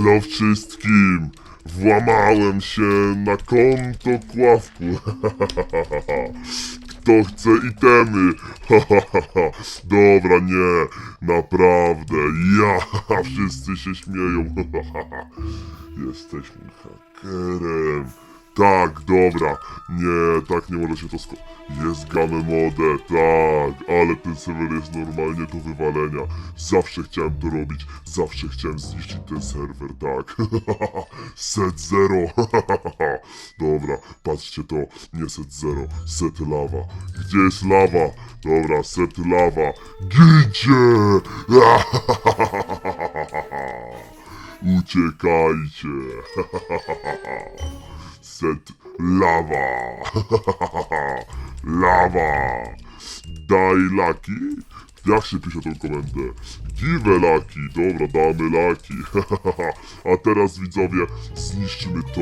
Elo wszystkim! Włamałem się na konto Kławku. Kto chce itemy? Dobra, nie, naprawdę, ja, wszyscy się śmieją. Jesteśmy hakerem. Tak, dobra, nie, tak nie może się to sko... Jest game mode, tak, ale ten serwer jest normalnie do wywalenia. Zawsze chciałem to robić, zawsze chciałem zniszczyć ten serwer, tak. set zero, dobra, patrzcie to, nie set zero, set lawa. Gdzie jest lawa? Dobra, set lawa. Gincie! Uciekajcie! Set lawa! lawa! Daj laki? Jak się pisze tą komendę? Give laki! Dobra, damy laki. A teraz widzowie, zniszczymy to.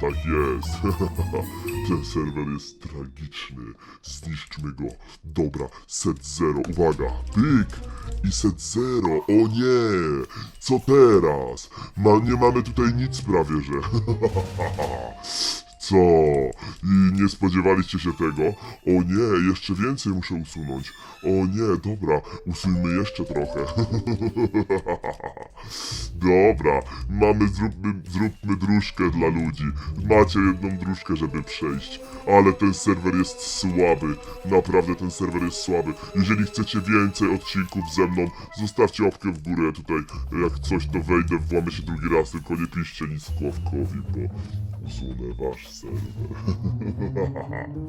Tak jest. Ten serwer jest tragiczny. Zniszczmy go. Dobra, set zero. Uwaga. Pyk! I set zero. O nie! Co teraz? Ma, nie mamy tutaj nic prawie, że. Co? I nie spodziewaliście się tego? O nie, jeszcze więcej muszę usunąć. O nie, dobra, usuńmy jeszcze trochę. dobra, mamy, zróbmy, zróbmy dróżkę dla ludzi. Macie jedną dróżkę, żeby przejść. Ale ten serwer jest słaby. Naprawdę ten serwer jest słaby. Jeżeli chcecie więcej odcinków ze mną, zostawcie łapkę w górę tutaj. Jak coś to wejdę, włamę się drugi raz, tylko nie piszcie nic Kławkowi, bo usunę wasz نفسه